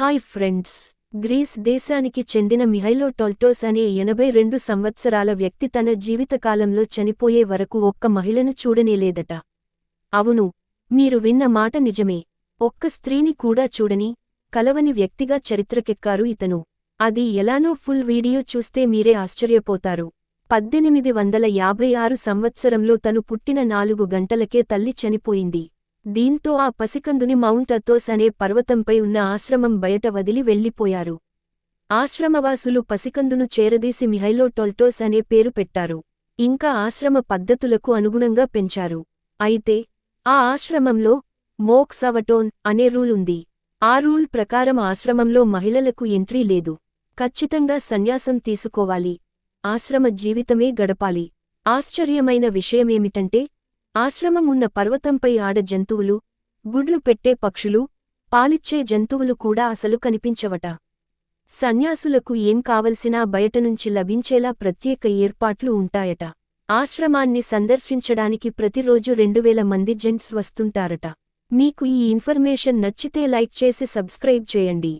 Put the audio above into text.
Hi friends. Grace దేశానికి చెందిన మిహైలో టొల్టోస్ అనే ఎనభై రెండు సంవత్సరాల వ్యక్తి తన జీవితకాలంలో చనిపోయే వరకు ఒక్క మహిళను చూడనేలేదట. అవును మీరు విన్న మాట నిజమే. ఒక్క స్త్రీని కూడా చూడని కలవని వ్యక్తిగా చరిత్రకెక్కారు ఇతను. అది ఎలానో ఫుల్ వీడియో చూస్తే మీరే ఆశ్చర్యపోతారు. పద్దెనిమిది వందల యాభై ఆరు సంవత్సరంలో తను పుట్టిన నాలుగు గంటలకే తల్లి చనిపోయింది. దీంతో ఆ పసికందుని మౌంట్ అథోస్ అనే పర్వతంపై ఉన్న ఆశ్రమం బయట వదిలి వెళ్ళిపోయారు ఆశ్రమవాసులు పసికందును చేరదీసి మిహైలోటొల్టోస్ అనే పేరు పెట్టారు. ఇంకా ఆశ్రమ పద్ధతులకు అనుగుణంగా పెంచారు. అయితే ఆ ఆశ్రమంలో మోక్సవటోన్ అనే రూల్ ఉంది. ఆ రూల్ ప్రకారం ఆశ్రమంలో మహిళలకు ఎంట్రీ లేదు. ఖచ్చితంగా సన్యాసం తీసుకోవాలి. ఆశ్రమ జీవితమే గడపాలి. ఆశ్చర్యమైన విషయమేమిటంటే ఆశ్రమం ఉన్న పర్వతంపై ఆడ జంతువులు గుడ్లు పెట్టే పక్షులు పాలిచ్చే జంతువులు కూడా అసలు కనిపించవట. సన్యాసులకు ఏం కావలసినా బయటనుంచి లభించేలా ప్రత్యేక ఏర్పాట్లు ఉంటాయట. ఆశ్రమాన్ని సందర్శించడానికి ప్రతిరోజు రెండువేల మంది జెంట్స్ వస్తుంటారట. మీకు ఈ ఇన్ఫర్మేషన్ నచ్చితే లైక్ చేసి సబ్స్క్రైబ్ చేయండి.